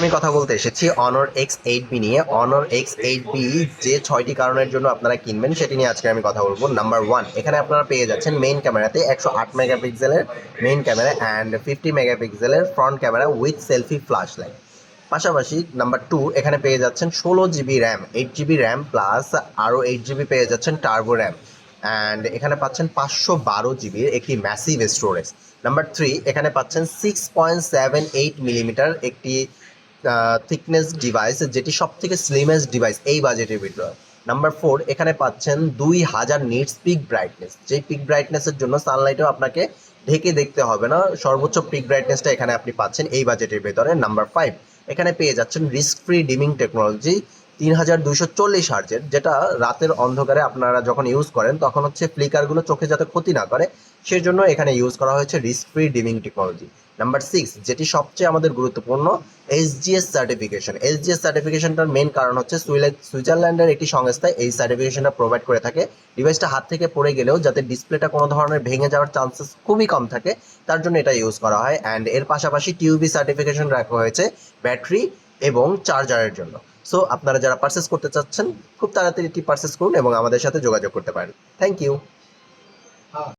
আমি কথা বলতে এসেছি অনর এক্স এইট বি নিয়ে। অনর এক্স এইট বি যে ছয়টি কারণের জন্য আপনারা কিনবেন, সেটি নিয়ে আজকে আমি কথা বলব। নাম্বার ওয়ান এখানে আপনারা পেয়ে যাচ্ছেন মেইন ক্যামেরাতে একশো আট মেগাপিক্সেলের মেইন ক্যামেরা অ্যান্ড ফিফটি মেগাপিক্সেলের front camera with selfie flash light পাশাপাশি নাম্বার টু এখানে পেয়ে যাচ্ছেন ষোলো GB RAM eight GB RAM plus আরও এইট জিবি পেয়ে যাচ্ছেন টার্বো র্যাম অ্যান্ড এখানে পাচ্ছেন পাঁচশো বারো জিবির একটি ম্যাসিভ স্টোরেজ নাম্বার থ্রি এখানে পাচ্ছেন six point seven eight millimetre একটি থিকনেস ডিভাইস যেটি সব থেকে স্লিমেস্ট ডিভাইস এই বাজেটের ভিতরে নাম্বার ফোর এখানে পাচ্ছেন দুই হাজার নিটস পিক ব্রাইটনেস যেই পিক ব্রাইটনেসের জন্য সানলাইটও আপনাকে ঢেকে দেখতে হবে না, সর্বোচ্চ পিক ব্রাইটনেসটা এখানে আপনি পাচ্ছেন এই বাজেটের ভেতরে। নাম্বার ফাইভ এখানে পেয়ে যাচ্ছেন রিস্ক ফ্রি ডিমিং টেকনোলজি তিন হাজার দুইশো চল্লিশ হার্জের যেটা রাতের অন্ধকারে আপনারা যখন ইউজ করেন, তখন হচ্ছে ফ্লিকারগুলো চোখে যাতে ক্ষতি না করে সেই জন্য এখানে ইউজ করা হয়েছে risk free dimming technology number six যেটি সবচেয়ে আমাদের গুরুত্বপূর্ণ এসজিএস সার্টিফিকেশন এসজিএস সার্টিফিকেশনটার মেন কারণ হচ্ছে সুইজারল্যান্ডের একটি সংস্থা এই সার্টিফিকেশনটা প্রোভাইড করে থাকে। ডিভাইসটা হাত থেকে পড়ে গেলেও যাতে ডিসপ্লেটা কোনো ধরনের ভেঙে যাওয়ার চান্সেস খুবই কম থাকে, তার জন্য এটা ইউজ করা হয়। অ্যান্ড এর পাশাপাশি টিউবি সার্টিফিকেশন রাখা হয়েছে ব্যাটারি এবং চার্জারের জন্য। সো আপনারা যারা পারচেস করতে চাচ্ছেন, খুব তাড়াতাড়ি এটি পারচেস করুন এবং আমাদের সাথে যোগাযোগ করতে পারেন। Thank you